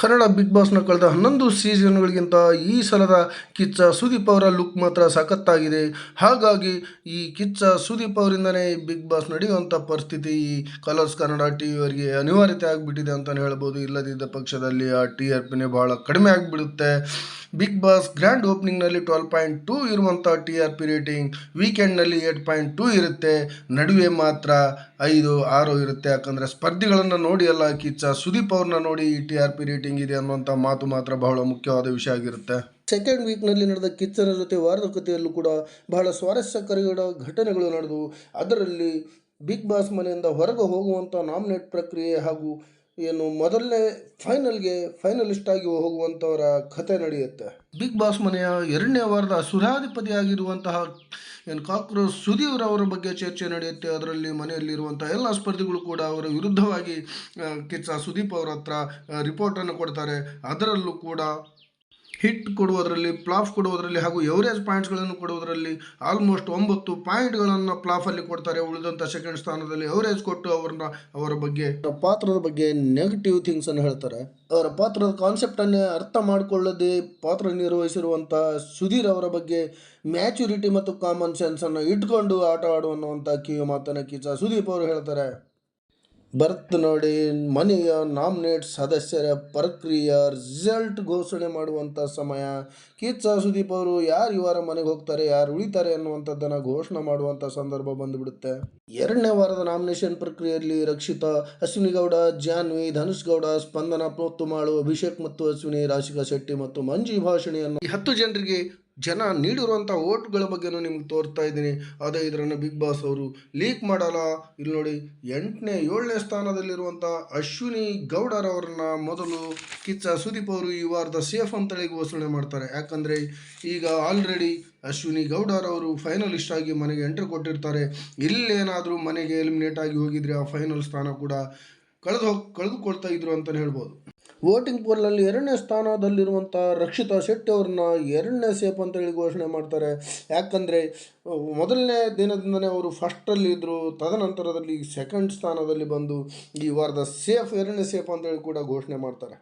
Kannada big ಬಾಸ್ನ ಕಳೆದ ಹನ್ನೊಂದು ಸೀಸನ್ಗಳಿಗಿಂತ ಈ ಸಲದ ಕಿಚ್ಚ ಸುದೀಪ್ ಅವರ ಲುಕ್ ಮಾತ್ರ ಸಖತ್ತಾಗಿದೆ. ಹಾಗಾಗಿ ಈ ಕಿಚ್ಚ ಸುದೀಪ್ ಅವರಿಂದನೇ ಬಿಗ್ ಬಾಸ್ ನಡೆಯುವಂಥ ಪರಿಸ್ಥಿತಿ ಈ ಕಲರ್ಸ್ ಕನ್ನಡ ಟಿ ವಿಯವರಿಗೆ ಅನಿವಾರ್ಯತೆ ಆಗಿಬಿಟ್ಟಿದೆ ಅಂತಲೇ ಹೇಳ್ಬೋದು. ಇಲ್ಲದಿದ್ದ ಪಕ್ಷದಲ್ಲಿ ಆ ಟಿ ಆರ್ ಪಿನೇ ಬಹಳ ಕಡಿಮೆ ಆಗಿಬಿಡುತ್ತೆ. ಬಿಗ್ ಬಾಸ್ ಗ್ರ್ಯಾಂಡ್ ಓಪನಿಂಗ್ನಲ್ಲಿ ಟ್ವೆಲ್ ಪಾಯಿಂಟ್ ಟೂ ಇರುವಂಥ ಟಿ ಆರ್ ಪಿ ರೇಟಿಂಗ್ ವೀಕೆಂಡ್ನಲ್ಲಿ ಏಟ್ ಪಾಯಿಂಟ್ ಟೂ ಇರುತ್ತೆ. ನಡುವೆ ಮಾತ್ರ ಐದು ಆರು ಇರುತ್ತೆ. ಯಾಕಂದರೆ ಸ್ಪರ್ಧಿಗಳನ್ನು ನೋಡಿ ಎಲ್ಲ ಕಿಚ್ಚ. ಸುದೀಪ್ ಅವ್ರನ್ನ ನೋಡಿ ಈ ಟಿ ಆರ್ ಪಿ ರೇಟಿಂಗ್ ಇದೆ ಅನ್ನುವಂಥ ಮಾತು ಮಾತ್ರ ಬಹಳ ಮುಖ್ಯವಾದ ವಿಷಯ ಆಗಿರುತ್ತೆ. ಸೆಕೆಂಡ್ ವೀಕ್ನಲ್ಲಿ ನಡೆದ ಕಿಚ್ಚನ ಜೊತೆ ವಾರದ ಕಥೆಯಲ್ಲೂ ಕೂಡ ಬಹಳ ಸ್ವಾರಸ್ಯಕರ ಘಟನೆಗಳು ನಡೆದವು. ಅದರಲ್ಲಿ ಬಿಗ್ ಬಾಸ್ ಮನೆಯಿಂದ ಹೊರಗೆ ಹೋಗುವಂಥ ನಾಮಿನೇಟ್ ಪ್ರಕ್ರಿಯೆ ಹಾಗೂ ಏನು ಮೊದಲನೇ ಫೈನಲ್ಗೆ ಫೈನಲಿಸ್ಟ್ ಆಗಿ ಹೋಗುವಂಥವರ ಕಥೆ ನಡೆಯುತ್ತೆ. ಬಿಗ್ ಬಾಸ್ ಮನೆಯ ಎರಡನೇ ವಾರದ ಸುಧಾಧಿಪತಿಯಾಗಿರುವಂತಹ ಏನು ಕಾಕ್ರೋಚ್ ಸುದೀವ್ರ ಅವರ ಬಗ್ಗೆ ಚರ್ಚೆ ನಡೆಯುತ್ತೆ. ಅದರಲ್ಲಿ ಮನೆಯಲ್ಲಿರುವಂಥ ಎಲ್ಲ ಸ್ಪರ್ಧಿಗಳು ಕೂಡ ಅವರ ವಿರುದ್ಧವಾಗಿ ಕಿಚ್ಚ ಸುದೀಪ್ ಅವರ ಹತ್ರ ರಿಪೋರ್ಟನ್ನು ಕೊಡ್ತಾರೆ. ಅದರಲ್ಲೂ ಕೂಡ ಹಿಟ್ ಕೊಡುವುದರಲ್ಲಿ ಪ್ಲಾಫ್ ಕೊಡುವುದರಲ್ಲಿ ಹಾಗೂ ಎವರೇಜ್ ಪಾಯಿಂಟ್ಸ್ಗಳನ್ನು ಕೊಡುವುದರಲ್ಲಿ ಆಲ್ಮೋಸ್ಟ್ ಒಂಬತ್ತು ಪಾಯಿಂಟ್ಗಳನ್ನು ಪ್ಲಾಫಲ್ಲಿ ಕೊಡ್ತಾರೆ. ಉಳಿದಂಥ ಸೆಕೆಂಡ್ ಸ್ಥಾನದಲ್ಲಿ ಎವರೇಜ್ ಕೊಟ್ಟು ಅವ್ರನ್ನ, ಅವರ ಬಗ್ಗೆ ಪಾತ್ರದ ಬಗ್ಗೆ ನೆಗೆಟಿವ್ ಥಿಂಗ್ಸನ್ನು ಹೇಳ್ತಾರೆ. ಅವರ ಪಾತ್ರದ ಕಾನ್ಸೆಪ್ಟನ್ನೇ ಅರ್ಥ ಮಾಡಿಕೊಳ್ಳದೆ ಪಾತ್ರ ನಿರ್ವಹಿಸಿರುವಂಥ ಸುಧೀರ್ ಅವರ ಬಗ್ಗೆ ಮ್ಯಾಚುರಿಟಿ ಮತ್ತು ಕಾಮನ್ ಸೆನ್ಸನ್ನು ಇಟ್ಕೊಂಡು ಆಟ ಆಡು ಅನ್ನುವಂಥ ಕಿವಿ ಮಾತನ್ನು ಕಿಚ್ಚ ಸುದೀಪ್ ಅವರು ಹೇಳ್ತಾರೆ. ಬರ್ತ್ ನೋಡಿ, ಮನೆಯ ನಾಮಿನೇಟ್ ಸದಸ್ಯರ ಪ್ರಕ್ರಿಯೆ ರಿಸಲ್ಟ್ ಘೋಷಣೆ ಮಾಡುವಂಥ ಸಮಯ. ಕಿಚ್ಚ ಸುದೀಪ್ ಅವರು, ಯಾರು ಇವರ ಮನೆಗೆ ಹೋಗ್ತಾರೆ, ಯಾರು ಉಳಿತಾರೆ ಅನ್ನುವಂಥದ್ದನ್ನು ಘೋಷಣೆ ಮಾಡುವಂಥ ಸಂದರ್ಭ ಬಂದುಬಿಡುತ್ತೆ. ಎರಡನೇ ವಾರದ ನಾಮಿನೇಷನ್ ಪ್ರಕ್ರಿಯೆಯಲ್ಲಿ ರಕ್ಷಿತಾ ಅಶ್ವಿನಿ ಗೌಡ ಜಾನ್ವಿ ಧನುಷ್ ಗೌಡ ಸ್ಪಂದನ ಪ್ರೋತ್ತುಮಾಳು ಅಭಿಷೇಕ್ ಮತ್ತು ಅಶ್ವಿನಿ, ರಾಶಿಕಾ ಶೆಟ್ಟಿ ಮತ್ತು ಮಂಜಿ ಭಾಷಣೆಯನ್ನು ಈ ಹತ್ತು ಜನರಿಗೆ ಜನ ನೀಡಿರುವಂಥ ಓಟ್ಗಳ ಬಗ್ಗೆನೂ ನಿಮ್ಗೆ ತೋರ್ತಾ ಇದ್ದೀನಿ. ಅದೇ ಇದರನ್ನು ಬಿಗ್ ಬಾಸ್ ಅವರು ಲೀಕ್ ಮಾಡಲ್ಲ. ಇಲ್ಲಿ ನೋಡಿ ಎಂಟನೇ, ಏಳನೇ ಸ್ಥಾನದಲ್ಲಿರುವಂಥ ಅಶ್ವಿನಿ ಗೌಡರವರನ್ನ ಮೊದಲು ಕಿಚ್ಚ ಸುದೀಪ್ ಅವರು ಈ ವಾರದ ಸೇಫ್ ಅಂತೇಳಿ ಘೋಷಣೆ ಮಾಡ್ತಾರೆ. ಯಾಕಂದರೆ ಈಗ ಆಲ್ರೆಡಿ ಅಶ್ವಿನಿ ಗೌಡರವರು ಫೈನಲಿಸ್ಟ್ ಆಗಿ ಮನೆಗೆ ಎಂಟ್ರಿ ಕೊಟ್ಟಿರ್ತಾರೆ. ಇಲ್ಲೇನಾದರೂ ಮನೆಗೆ ಎಲಿಮಿನೇಟ್ ಆಗಿ ಹೋಗಿದ್ರೆ ಆ ಫೈನಲ್ ಸ್ಥಾನ ಕೂಡ ಕಳೆದು ಹೋಗಿ, ಕಳೆದುಕೊಳ್ತಾ ಇದ್ರು ಅಂತಲೇ ಹೇಳ್ಬೋದು. ವೋಟಿಂಗ್ ಪೋಲಲ್ಲಿ ಎರಡನೇ ಸ್ಥಾನದಲ್ಲಿರುವಂಥ ರಕ್ಷಿತಾ ಶೆಟ್ಟಿ ಅವ್ರನ್ನ ಎರಡನೇ ಸೇಫ್ ಅಂತೇಳಿ ಘೋಷಣೆ ಮಾಡ್ತಾರೆ. ಯಾಕಂದರೆ ಮೊದಲನೇ ದಿನದಿಂದನೇ ಅವರು ಫಸ್ಟಲ್ಲಿ ಇದ್ದರು ತದನಂತರದಲ್ಲಿ ಸೆಕೆಂಡ್ ಸ್ಥಾನದಲ್ಲಿ ಬಂದು ಈ ವಾರದ ಸೇಫ್, ಎರಡನೇ ಸೇಫ್ ಅಂತೇಳಿ ಕೂಡ ಘೋಷಣೆ ಮಾಡ್ತಾರೆ.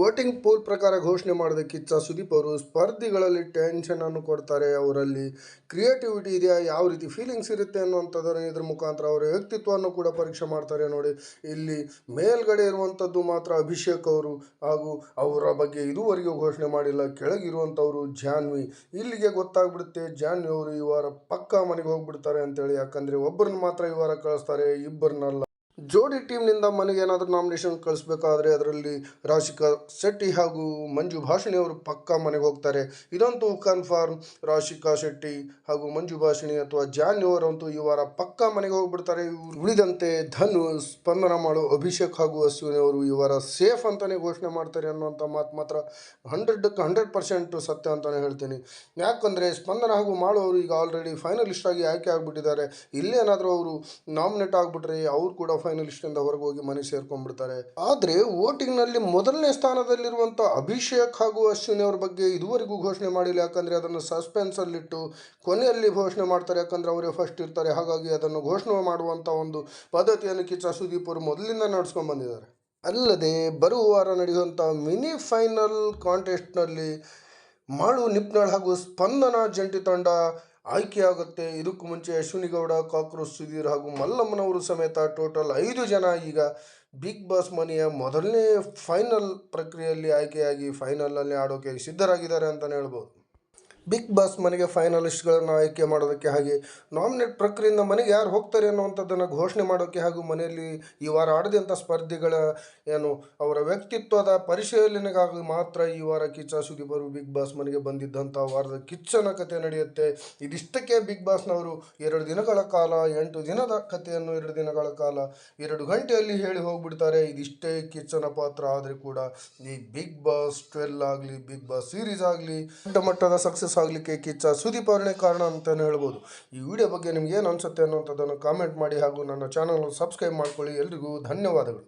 ವೋಟಿಂಗ್ ಪೋಲ್ ಪ್ರಕಾರ ಘೋಷಣೆ ಮಾಡೋದಕ್ಕಿಚ್ಚ ಕಿಚ್ಚ ಸುದೀಪ್ ಅವರು ಸ್ಪರ್ಧಿಗಳಲ್ಲಿ ಟೆನ್ಷನನ್ನು ಕೊಡ್ತಾರೆ. ಅವರಲ್ಲಿ ಕ್ರಿಯೇಟಿವಿಟಿ ಇದೆಯಾ? ಯಾವ ರೀತಿ ಫೀಲಿಂಗ್ಸ್ ಇರುತ್ತೆ ಅನ್ನುವಂಥದ್ದನ್ನು ಇದ್ರ ಮುಖಾಂತರ ಅವರ ವ್ಯಕ್ತಿತ್ವವನ್ನು ಕೂಡ ಪರೀಕ್ಷೆ ಮಾಡ್ತಾರೆ ನೋಡಿ. ಇಲ್ಲಿ ಮೇಲ್ಗಡೆ ಇರುವಂಥದ್ದು ಮಾತ್ರ ಅಭಿಷೇಕ್ ಅವರು ಹಾಗೂ ಅವರ ಬಗ್ಗೆ ಇದುವರೆಗೂ ಘೋಷಣೆ ಮಾಡಿಲ್ಲ. ಕೆಳಗಿರುವಂಥವರು ಜಾನ್ವಿ. ಇಲ್ಲಿಗೆ ಗೊತ್ತಾಗ್ಬಿಡುತ್ತೆ, ಜಾನ್ವಿ ಅವರು ಈ ವಾರ ಪಕ್ಕಾ ಮನೆಗೆ ಹೋಗ್ಬಿಡ್ತಾರೆ ಅಂತೇಳಿ. ಯಾಕಂದರೆ ಒಬ್ಬರನ್ನ ಮಾತ್ರ ಈ ವಾರ ಕಳಿಸ್ತಾರೆ, ಇಬ್ಬರನ್ನಲ್ಲ. ಜೋಡಿ ಟೀಮ್ನಿಂದ ಮನೆಗೆ ಏನಾದರೂ ನಾಮಿನೇಷನ್ ಕಳಿಸ್ಬೇಕಾದ್ರೆ ಅದರಲ್ಲಿ ರಾಶಿಕಾ ಶೆಟ್ಟಿ ಹಾಗೂ ಮಂಜು ಭಾಷಿಣಿ ಅವರು ಪಕ್ಕಾ ಮನೆಗೆ ಹೋಗ್ತಾರೆ. ಇದಂತೂ ಕನ್ಫರ್ಮ್ ರಾಶಿಕಾ ಶೆಟ್ಟಿ ಹಾಗೂ ಮಂಜು ಭಾಷಿಣಿ ಅಥವಾ ಜಾನ್ ಅವರಂತೂ ಈ ವಾರ ಪಕ್ಕಾ ಮನೆಗೆ ಹೋಗ್ಬಿಡ್ತಾರೆ. ಉಳಿದಂತೆ ಧನು, ಸ್ಪಂದನ ಮಾಡೋ ಅಭಿಷೇಕ್ ಹಾಗೂ ಅಶ್ವಿನಿ ಅವರು ಈ ವಾರ ಸೇಫ್ ಅಂತಲೇ ಘೋಷಣೆ ಮಾಡ್ತಾರೆ ಅನ್ನುವಂಥ ಮಾತು ಮಾತ್ರ ಹಂಡ್ರೆಡ್ಕ್ಕೆ ಹಂಡ್ರೆಡ್ ಪರ್ಸೆಂಟ್ ಸತ್ಯ ಅಂತಲೇ ಹೇಳ್ತೀನಿ. ಯಾಕಂದರೆ ಸ್ಪಂದನ ಹಾಗೂ ಅವರು ಈಗ ಆಲ್ರೆಡಿ ಫೈನಲಿಸ್ಟ್ ಆಗಿ ಆಯ್ಕೆ ಆಗಿಬಿಟ್ಟಿದ್ದಾರೆ. ಇಲ್ಲೇನಾದರೂ ಅವರು ನಾಮಿನೇಟ್ ಆಗಿಬಿಟ್ರೆ ಅವರು ಕೂಡ ಫೈನಲಿಸ್ಟಿಂದ ಹೊರಗೆ ಹೋಗಿ ಮನೆ ಸೇರ್ಕೊಂಡ್ಬಿಡ್ತಾರೆ. ಆದರೆ ವೋಟಿಂಗ್ನಲ್ಲಿ ಮೊದಲನೇ ಸ್ಥಾನದಲ್ಲಿರುವಂಥ ಅಭಿಷೇಕ್ ಹಾಗೂ ಅಶ್ವಿನಿ ಅವರ ಬಗ್ಗೆ ಇದುವರೆಗೂ ಘೋಷಣೆ ಮಾಡಿಲ್ಲ. ಯಾಕಂದ್ರೆ ಅದನ್ನು ಸಸ್ಪೆನ್ಸ್ ಅಲ್ಲಿಟ್ಟು ಕೊನೆಯಲ್ಲಿ ಘೋಷಣೆ ಮಾಡ್ತಾರೆ. ಯಾಕಂದ್ರೆ ಅವರೇ ಫಸ್ಟ್ ಇರ್ತಾರೆ. ಹಾಗಾಗಿ ಅದನ್ನು ಘೋಷಣೆ ಮಾಡುವಂತ ಒಂದು ಪದ್ಧತಿಯನ್ನು ಕಿಚ್ಚ ಸುದೀಪ್ ಅವರು ಮೊದಲಿಂದ ನಡೆಸ್ಕೊಂಡ್ಬಂದಿದ್ದಾರೆ ಅಲ್ಲದೆ ಬರುವ ವಾರ ನಡೆಯುವಂಥ ಮಿನಿ ಫೈನಲ್ ಕಾಂಟೆಸ್ಟ್ನಲ್ಲಿ ಮಾಳು ನಿಪ್ನಾಳ್ ಹಾಗೂ ಸ್ಪಂದನ ಜಂಟಿ ತಂಡ ಆಯ್ಕೆಯಾಗುತ್ತೆ. ಇದಕ್ಕೂ ಮುಂಚೆ ಅಶ್ವಿನಿಗೌಡ, ಕಾಕ್ರೋಚ್ ಸುಧೀರ್ ಹಾಗೂ ಮಲ್ಲಮ್ಮನವರು ಸಮೇತ ಟೋಟಲ್ ಐದು ಜನ ಈಗ ಬಿಗ್ ಬಾಸ್ ಮನೆಯ ಮೊದಲನೇ ಫೈನಲ್ ಪ್ರಕ್ರಿಯೆಯಲ್ಲಿ ಆಯ್ಕೆಯಾಗಿ ಫೈನಲಲ್ಲಿ ಆಡೋಕೆ ಸಿದ್ಧರಾಗಿದ್ದಾರೆ ಅಂತಲೇ ಹೇಳ್ಬೋದು. ಬಿಗ್ ಬಾಸ್ ಮನೆಗೆ ಫೈನಲಿಸ್ಟ್ಗಳನ್ನು ಆಯ್ಕೆ ಮಾಡೋದಕ್ಕೆ ಹಾಗೆ ನಾಮಿನೇಟ್ ಪ್ರಕ್ರಿಯೆಯಿಂದ ಮನೆಗೆ ಯಾರು ಹೋಗ್ತಾರೆ ಅನ್ನುವಂಥದ್ದನ್ನು ಘೋಷಣೆ ಮಾಡೋಕ್ಕೆ ಹಾಗೂ ಮನೆಯಲ್ಲಿ ಈ ವಾರ ಆಡದಂಥ ಸ್ಪರ್ಧಿಗಳ ಏನು ಅವರ ವ್ಯಕ್ತಿತ್ವದ ಪರಿಶೀಲನೆಗಾಗಿ ಮಾತ್ರ ಈ ವಾರ ಕಿಚ್ಚ ಸುದೀಪರು ಬಿಗ್ ಬಾಸ್ ಮನೆಗೆ ಬಂದಿದ್ದಂಥ ವಾರದ ಕಿಚ್ಚನ ಕತೆ ನಡೆಯುತ್ತೆ. ಇದಿಷ್ಟಕ್ಕೆ ಬಿಗ್ ಬಾಸ್ನವರು ಎರಡು ದಿನಗಳ ಕಾಲ, ಎಂಟು ದಿನದ ಕಥೆಯನ್ನು ಎರಡು ದಿನಗಳ ಕಾಲ ಎರಡು ಗಂಟೆಯಲ್ಲಿ ಹೇಳಿ ಹೋಗ್ಬಿಡ್ತಾರೆ. ಇದಿಷ್ಟೇ ಕಿಚ್ಚನ ಪಾತ್ರ. ಆದರೆ ಕೂಡ ಈ ಬಿಗ್ ಬಾಸ್ ಟ್ವೆಲ್ ಆಗಲಿ, ಬಿಗ್ ಬಾಸ್ ಸೀರೀಸ್ ಆಗಲಿ ದೊಡ್ಡ ಮಟ್ಟದ ಸಕ್ಸಸ್ ಆಗಲಿಕ್ಕೆ ಕಿಚ್ಚ ಸುದೀಪ್ ಅವರೇ ಕಾರಣ ಅಂತಲೇ ಹೇಳ್ಬೋದು. ಈ ವಿಡಿಯೋ ಬಗ್ಗೆ ನಿಮ್ಗೆ ಏನು ಅನಿಸುತ್ತೆ ಅನ್ನೋಂಥದ್ದನ್ನು ಕಾಮೆಂಟ್ ಮಾಡಿ ಹಾಗೂ ನನ್ನ ಚಾನಲ್ ಸಬ್ಸ್ಕ್ರೈಬ್ ಮಾಡ್ಕೊಳ್ಳಿ. ಎಲ್ರಿಗೂ ಧನ್ಯವಾದಗಳು.